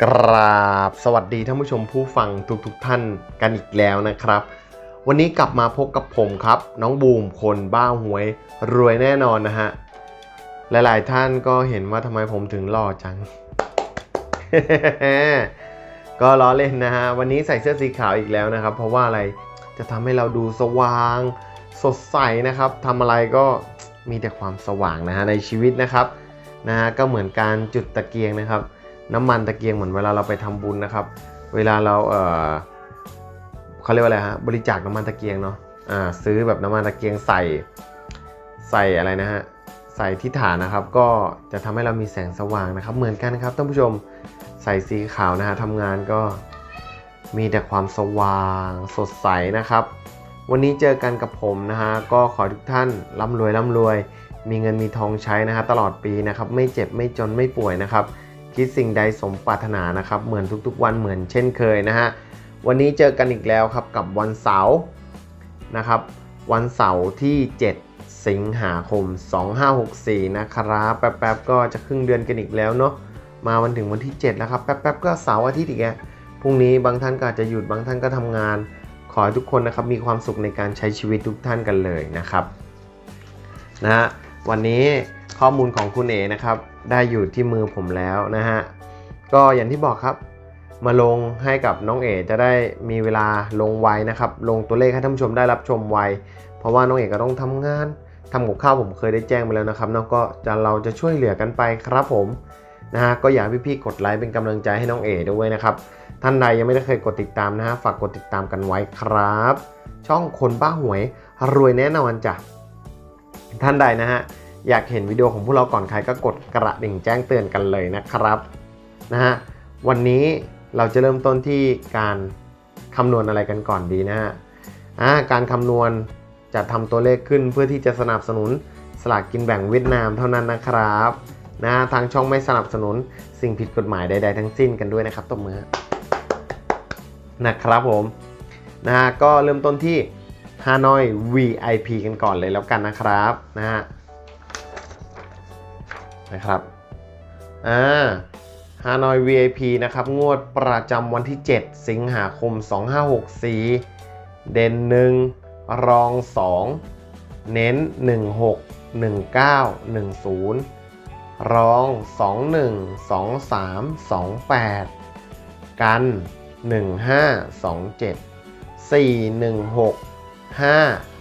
กราบสวัสดีท่านผู้ชมผู้ฟังทุกๆทท่านกันอีกแล้วนะครับ วันนี้กลับมาพบกับผมครับ น้องบูมคนบ้าหวยรวยแน่นอนนะฮะ หลายๆท่านก็เห็นว่าทำไมผมถึงหล่อจัง ก็ล้อเล่นนะฮะ วันนี้ใส่เสื้อสีขาวอีกแล้วนะครับ เพราะว่าอะไรจะทำให้เราดูสว่าง สดใสนะครับทำอะไรก็มีแต่ความสว่างนะฮะในชีวิตนะครับนะฮะก็เหมือนการจุดตะเกียงนะครับ น้ำมันตะเกียงเหมือนเวลาเราไปทำบุญนะครับ เวลาเราเออเขาเรียกว่าอะไรฮะบริจาคน้ำมันตะเกียงเนาะอ่าซื้อแบบน้ำมันตะเกียงใส่ใส่อะไรนะฮะใส่ที่ฐานนะครับ ก็จะทำให้เรามีแสงสว่างนะครับ เหมือนกันครับท่านผู้ชมใส่สีขาวนะฮะทำงานก็มีแต่ความสว่างสดใสนะครับ วันนี้เจอกันกับผมนะฮะก็ขอทุกท่านร่ำรวยร่ำรวย มีเงินมีทองใช้นะฮะตลอดปีนะครับ ไม่เจ็บไม่จนไม่ป่วยนะครับ คิดสิ่งใดสมปรารถนานะครับ เหมือนทุกๆ วันเหมือนเช่นเคยนะฮะ วันนี้เจอกันอีกแล้วครับกับวันเสาร์นะครับ วันเสาร์ที่ 7 สิงหาคม 2564 นะครับแป๊บๆก็จะครึ่งเดือนกันอีกแล้วเนาะ มาวันถึงวันที่ 7 แล้วครับแป๊บๆก็เสาร์อาทิตย์อีกแล้วพรุ่งนี้บางท่านก็อาจจะหยุดบางท่านก็ทำงาน ขอให้ทุกคนนะครับมีความสุขในการใช้ชีวิตทุกท่านกันเลยนะครับนะฮะวันนี้ข้อมูลของคุณเอนะครับ ได้อยู่ที่มือผมแล้วนะฮะ ก็อย่างที่บอกครับ มาลงให้กับน้องเอ๋จะได้มีเวลาลงไวนะครับ ลงตัวเลขให้ท่านผู้ชมได้รับชมไว เพราะว่าน้องเอ๋ก็ต้องทำงานทำกับข้าวผมเคยได้แจ้งไปแล้วนะครับเนาะก็จะเราจะช่วยเหลือกันไปครับผมนะฮะก็อยากพี่ๆกดไลค์เป็นกำลังใจให้น้องเอ๋ด้วยนะครับ ท่านใดยังไม่ได้เคยกดติดตามนะฮะฝากกดติดตามกันไว้ครับ ช่องคนบ้าหวยรวยแน่นอนจ้ะท่านใดนะฮะ อยากเห็นวิดีโอของพวกเราก่อนใครก็กดกระดิ่งแจ้งเตือนกันเลยนะครับนะฮะวันนี้เราจะเริ่มต้นที่การคำนวณอะไรกันก่อนดีนะฮะการคำนวณจะทำตัวเลขขึ้นเพื่อที่จะสนับสนุนสลากกินแบ่งเวียดนามเท่านั้นนะครับนะทางช่องไม่สนับสนุนสิ่งผิดกฎหมายใด ๆ ทั้งสิ้นกันด้วยนะครับตบมือนะครับผมนะฮะก็เริ่มต้นที่ฮานอย VIP กันก่อนเลยแล้วกันนะครับนะฮะ นะครับอ่าฮานอย VIP นะครับ งวดประจำวันที่ 7 สิงหาคม 2564 เด่น 1 รอง 2 เน้น 16 19 10 รอง 21 23 28 กัน 15 27 4 16 5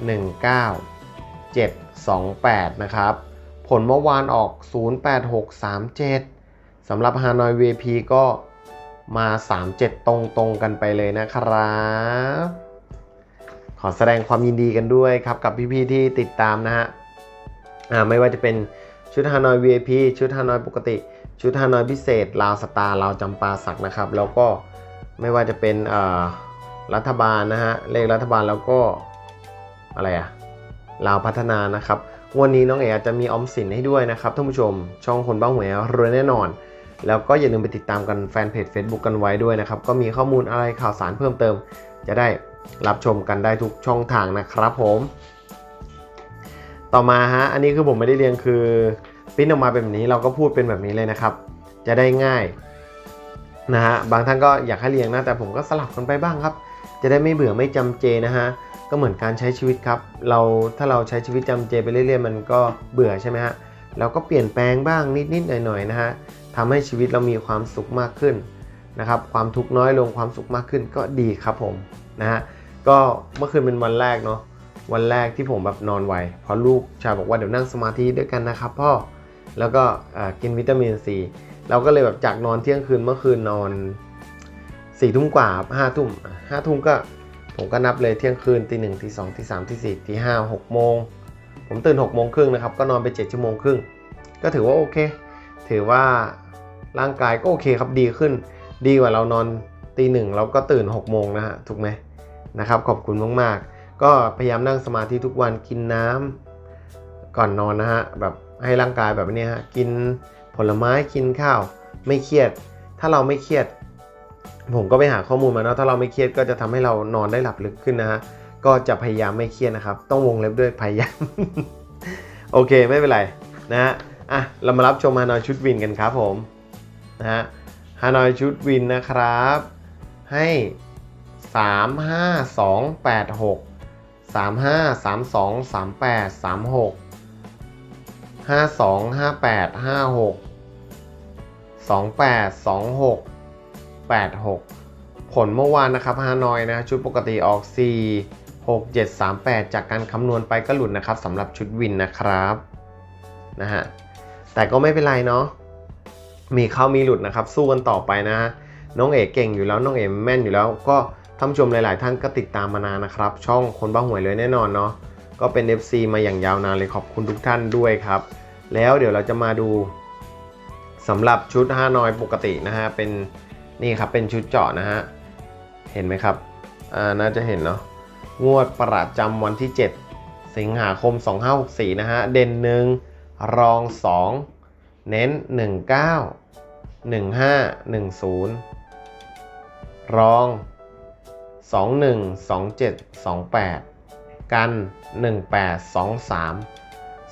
19 7 28 นะครับ ผลเมื่อวานออก 08637สำหรับ Hanoi VIP ก็มา 37 ตรงๆกันไปเลยนะครับ ขอแสดงความยินดีกันด้วยครับกับพี่ๆที่ติดตามนะฮะอ่าไม่ว่าจะเป็นชุด Hanoi VIP ชุด Hanoi ปกติ ชุด Hanoi พิเศษ ลาวสตาร์ลาวจำปาสักนะครับ แล้วก็ไม่ว่าจะเป็นเอ่อรัฐบาลนะฮะ เลขรัฐบาลแล้วก็อะไรอะลาวพัฒนานะครับ วันนี้น้องเอ๋จะมีออมสินให้ด้วยนะครับท่านผู้ชม ช่องคนบ้าหวยรวยแน่นอน แล้วก็อย่าลืมไปติดตามกันแฟนเพจ Facebook กันไว้ด้วยนะครับ ก็มีข้อมูลอะไรข่าวสารเพิ่มเติม จะได้รับชมกันได้ทุกช่องทางนะครับผม ต่อมาฮะอันนี้คือผมไม่ได้เรียงคือปิ้นออกมาเป็นแบบนี้เราก็พูดเป็นแบบนี้เลยนะครับ จะได้ง่ายนะฮะบางท่านก็อยากให้เรียงนะแต่ผมก็สลับกันไปบ้างครับ จะได้ไม่เบื่อไม่จำเจนะฮะ ก็เหมือนการใช้ชีวิตครับ เราถ้าเราใช้ชีวิตจำเจไปเรื่อยๆ มันก็เบื่อใช่ไหมฮะเราก็เปลี่ยนแปลงบ้างนิดๆหน่อยๆนะฮะทำให้ชีวิตเรามีความสุขมากขึ้นนะครับ ความทุกข์น้อยลงความสุขมากขึ้นก็ดีครับผมนะฮะก็เมื่อคืนเป็นวันแรกเนาะวันแรกที่ผมแบบนอนไวเพราะลูกชายบอกว่าเดี๋ยวนั่งสมาธิด้วยกันนะครับพ่อแล้วก็กินวิตามินซีเราก็เลยแบบจากนอนเที่ยงคืนเมื่อคืนนอนสี่ทุ่มกว่าห้าทุ่มห้าทุ่มก็ ผมก็นับเลยเที่ยงคืนตีหนึ่งตีสองตีสามตีสี่ตีห้าหกโมงผมตื่นหกโมงครึ่งนะครับ ก็นอนไปเจ็ดชั่วโมงครึ่ง ก็ถือว่าโอเค ถือว่าร่างกายก็โอเคครับดีขึ้น ดีกว่าเรานอนตีหนึ่งเราก็ตื่นหกโมงนะฮะถูกไหมนะครับ ขอบคุณมากๆ ก็พยายามนั่งสมาธิทุกวันกินน้ำก่อนนอนนะฮะแบบให้ร่างกายแบบนี้ฮะกินผลไม้กินข้าว ไม่เครียด ถ้าเราไม่เครียด ผมก็ไปหาข้อมูลมาเนาะถ้าเราไม่เครียดก็จะทำให้เรานอนได้หลับลึกขึ้นนะฮะก็จะพยายามไม่เครียดนะครับ ต้องวงเล็บด้วยพยายามโอเคไม่เป็นไรนะฮะอะเรามารับชมฮานอยชุดวินกันครับผมนะฮะฮานอยชุดวินนะครับ ให้ 3 5 2 8 6 3 5 3 2 3 8 3 6 5 2 5 8 5 6 2 8 2 6 8 6 ผลเมื่อวานนะครับฮานอยนะชุดปกติออก 4 6 7 3 8 จากการคำนวณไปก็หลุดนะครับสำหรับชุดวินนะครับนะฮะแต่ก็ไม่เป็นไรเนาะมีเข้ามีหลุดนะครับ สู้กันต่อไปนะฮะน้องเอกเก่งอยู่แล้วน้องเอกแม่นอยู่แล้ว ก็ท่านชมหลาย ๆ ท่านก็ติดตามมานานนะครับ ช่องคนบ้าหวยเลยแน่นอนเนาะก็เป็น FC มาอย่างยาวนานเลยขอบคุณทุกท่านด้วยครับ แล้วเดี๋ยวเราจะมาดูสำหรับชุดฮานอยปกตินะฮะเป็น นี่ครับเป็นชุดเจาะนะฮะ เห็นไหมครับ อ่า น่าจะเห็นเนาะ งวดประจำวันที่ 7 สิงหาคม 2564 นะฮะ เด่นหนึ่งรอง 2 เน้น 19 15 10 รอง 21 27 28 กัน 18 23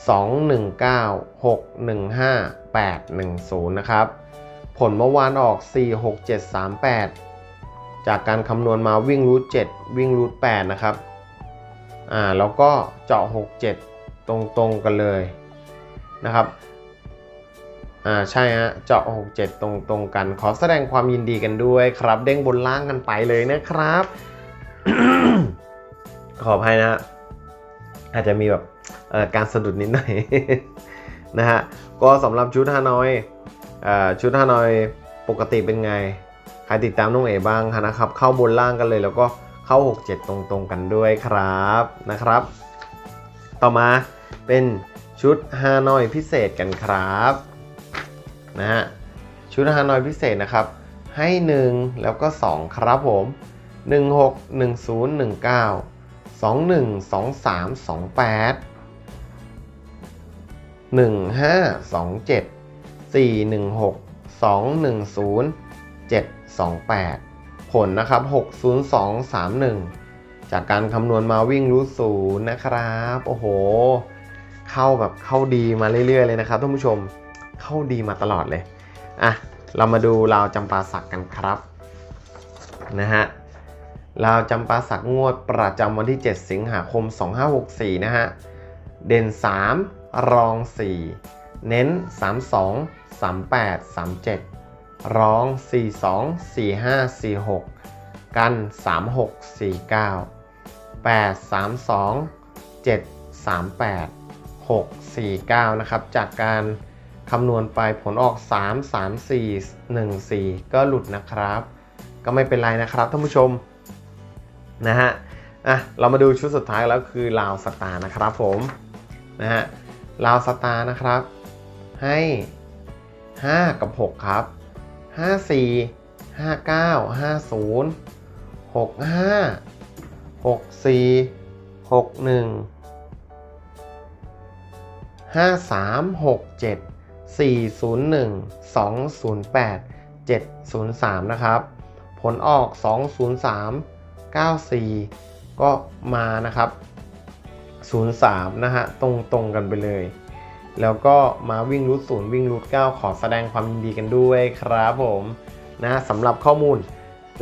219 615 810 นะครับ ผลเมื่อวานออก 4 6 7 3 8 จากการคำนวณมาวิ่งรูท7วิ่งรูท8นะครับ อ่าแล้วก็เจาะ 6 7 ตรงๆกันเลยนะครับ อ่าใช่ฮะเจาะ 6 7 ตรงๆกัน ขอแสดงความยินดีกันด้วยครับ เด้งบนล่างกันไปเลยนะครับ ขออภัยนะอาจจะมีแบบเอ่อการสะดุดนิดหน่อยนะฮะ ก็สำหรับชุดฮานอย ชุดฮานอยปกติเป็นไง ใครติดตามน้องเอ๋บ้างนะครับ เข้าบนล่างกันเลย แล้วก็เข้า 6 7 ตรงๆกันด้วยครับนะครับ ต่อมาเป็นชุดฮานอยพิเศษกันครับนะฮะชุดฮานอยพิเศษนะครับ ให้ 1 แล้วก็ 2 ครับผม 16 10 19 21 23 28 1527 416 210 728 ผลนะครับ 60231 จากการคำนวณมาวิ่งรู้ศูนย์นะครับ โอ้โห เข้าแบบเข้าดีมาเรื่อยๆเลยนะครับท่านผู้ชมเข้าดีมาตลอดเลยอะเรามาดูราวจำปาสักกันครับนะฮะราวจำปาสักงวดประจำวันที่ 7 สิงหาคม 2564 นะฮะ เด่น 3 รอง 4 เน้น 32 38 37 ร้อง 42 45 46 กัน 36 49 8 32 7 38 6 49 นะครับ จากการคำนวณไปผลออก 3 3 4 1 4 ก็หลุดนะครับ ก็ไม่เป็นไรนะครับท่านผู้ชมนะฮะอะเรามาดูชุดสุดท้ายแล้วคือลาวสตาร์นะครับผมนะฮะลาวสตาร์นะครับ ให้ 5 กับ 6 ครับ 54 59 50 65 64 61 53 67 401 208 703 นะครับ ผลออก 203 94 ก็มานะครับ 03 นะฮะ ตรงตรงกันไปเลย แล้วก็มาวิ่งรูทศูนย์วิ่งรูทเก้าขอแสดงความยินดีกันด้วยครับผมนะสำหรับข้อมูล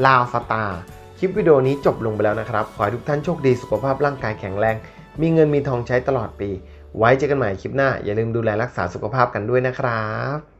ลาวสตาร์คลิปวิดีโอนี้จบลงไปแล้วนะครับ ขอให้ทุกท่านโชคดีสุขภาพร่างกายแข็งแรง มีเงินมีทองใช้ตลอดปี ไว้เจอกันใหม่คลิปหน้า อย่าลืมดูแลรักษาสุขภาพกันด้วยนะครับ